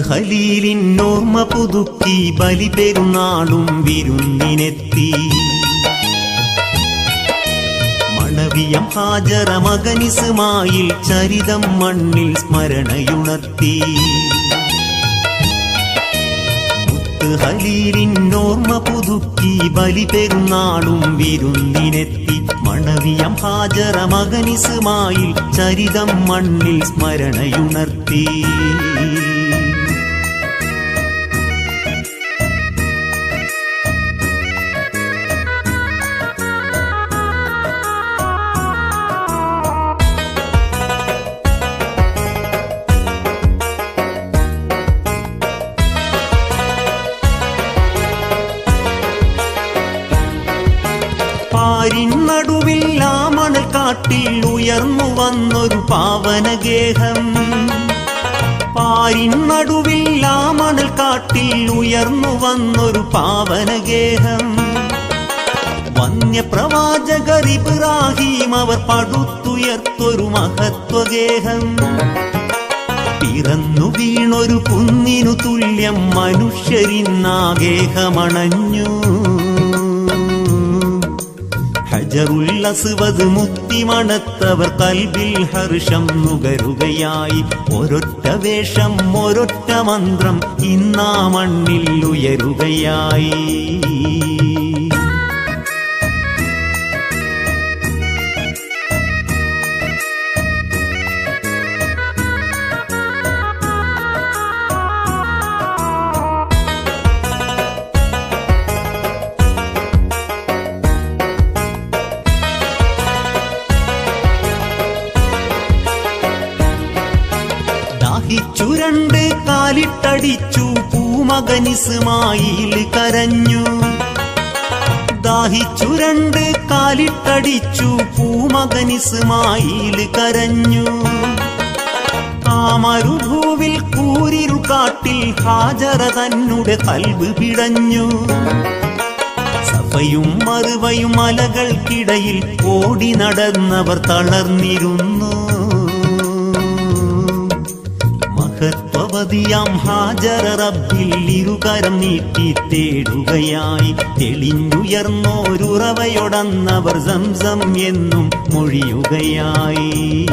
ഹലീലിൻ ഓർമ്മ പുതുക്കി ബലി പെരുന്നാളും വിരുന്നിനെത്തി. മണവിയം ഹാജറ മകനിസുമായിൽ ചരിതം മണ്ണിൽ സ്മരണയുണർത്തി. ഹലീലിന്നോർമ്മ പുതുക്കി ബലി പെരുന്നാളും വിരുന്നിനെത്തി. മണവിയം ഹാജറ മകനിസുമായിൽ ചരിതം മണ്ണിൽ സ്മരണയുണർത്തി. കാട്ടിൽ ഉയർന്നു വന്നൊരു പാവനഗേഹം. പാരിന്നടുവിൽ ആ മണൽ കാട്ടിൽ ഉയർന്നു വന്നൊരു പാവനഗേഹം. വന്യപ്രവാചകർ ഇബ്രാഹീം അവർ പടുത്തുയർത്തൊരു മഹത്വഗേഹം. പിറന്നു വീണൊരു കുന്നിനു തുല്യം മനുഷ്യരിന്നാഗേഹമണഞ്ഞു ഹജറുല്ലസ്വത് മുത്തിമണത്തവർ കൽബിൽ ഹർഷം നുകരുകയായി. ഒരൊറ്റ വേഷം ഒരൊറ്റ മന്ത്രം ഇന്നാ മണ്ണിൽ ഉയരുകയായി. ദാഹിച്ചുരണ്ട് കാലിട്ടടിച്ചു പൂമകനിസുമായിൽ കരഞ്ഞു. ദാഹിച്ചുരണ്ട് കാലിട്ടടിച്ചു പൂമകനിസുമായിൽ കരഞ്ഞു. ആ കൂരിരു കാട്ടിൽ ഹാജറ തന്നുടെ കൽബ് പിടഞ്ഞു. സഫയും മറുവയും മലകൾക്കിടയിൽ ഓടി നടന്നവർ തളർന്നിരുന്നു. മഹത്വവതിയാം ഹാജർ റബ്ബിൽ ഇരുകരം നീട്ടി തേടുകയായി. തെളിഞ്ഞുയർന്നോരുറവയൊടന്നവർ സംസം എന്നും മൊഴിയുകയായി.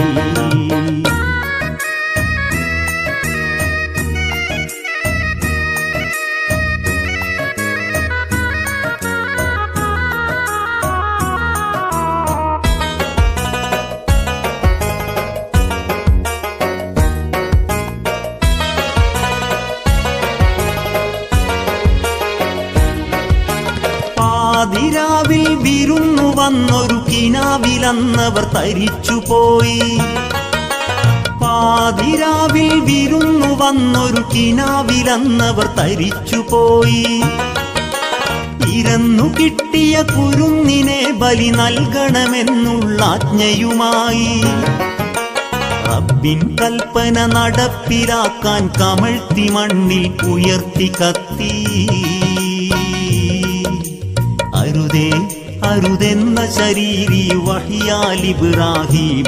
വന്നൊരു കിനാവിലന്നവർ തരിച്ചുപോയി. പാതിരാവിൽ വിരുന്നു വന്നൊരു കിനാവിലന്നവർ തരിച്ചുപോയി. ഇരന്നു കിട്ടിയ കുരുന്നിനെ ബലി നൽകണമെന്നുള്ള ആജ്ഞയുമായി. റബ്ബിൻ കൽപ്പന നടപ്പിലാക്കാൻ കമഴ്ത്തി മണ്ണിൽ ഉയർത്തി കത്തി. അരുതേ അരുതെന്ന ശരീരി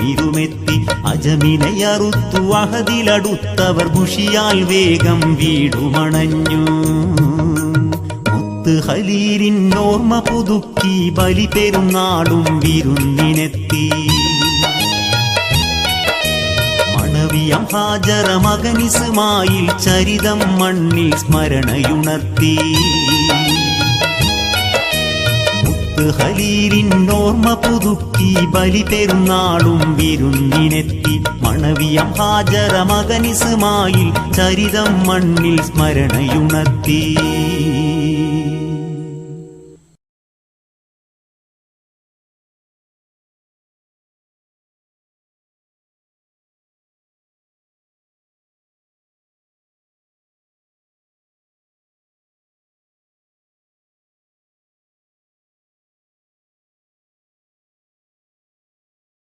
ഇരുമെത്തി അജമിനെ അറുത്തു അഹതിലടുത്തവർ മുഷിയാൽ വേഗം വീടുമണഞ്ഞു. മുത്ത് ഹലീലിൻ ഓർമ്മ പുതുക്കി ബലി പെരുന്നാളും വിരുന്നിനെത്തി. മണവിയം ഹാജറ മകനിസുമായിൽ ചരിതം മണ്ണിൽ സ്മരണയുണർത്തി. മുത്ത് ഹലീലിൻ ഓർമ്മ പുതുക്കി ബലി പെരുന്നാളും വിരുന്നിനെത്തി. മണവിയം ഹാജറ മകനിസുമായിൽ ചരിതം മണ്ണിൽ സ്മരണയുണർത്തി.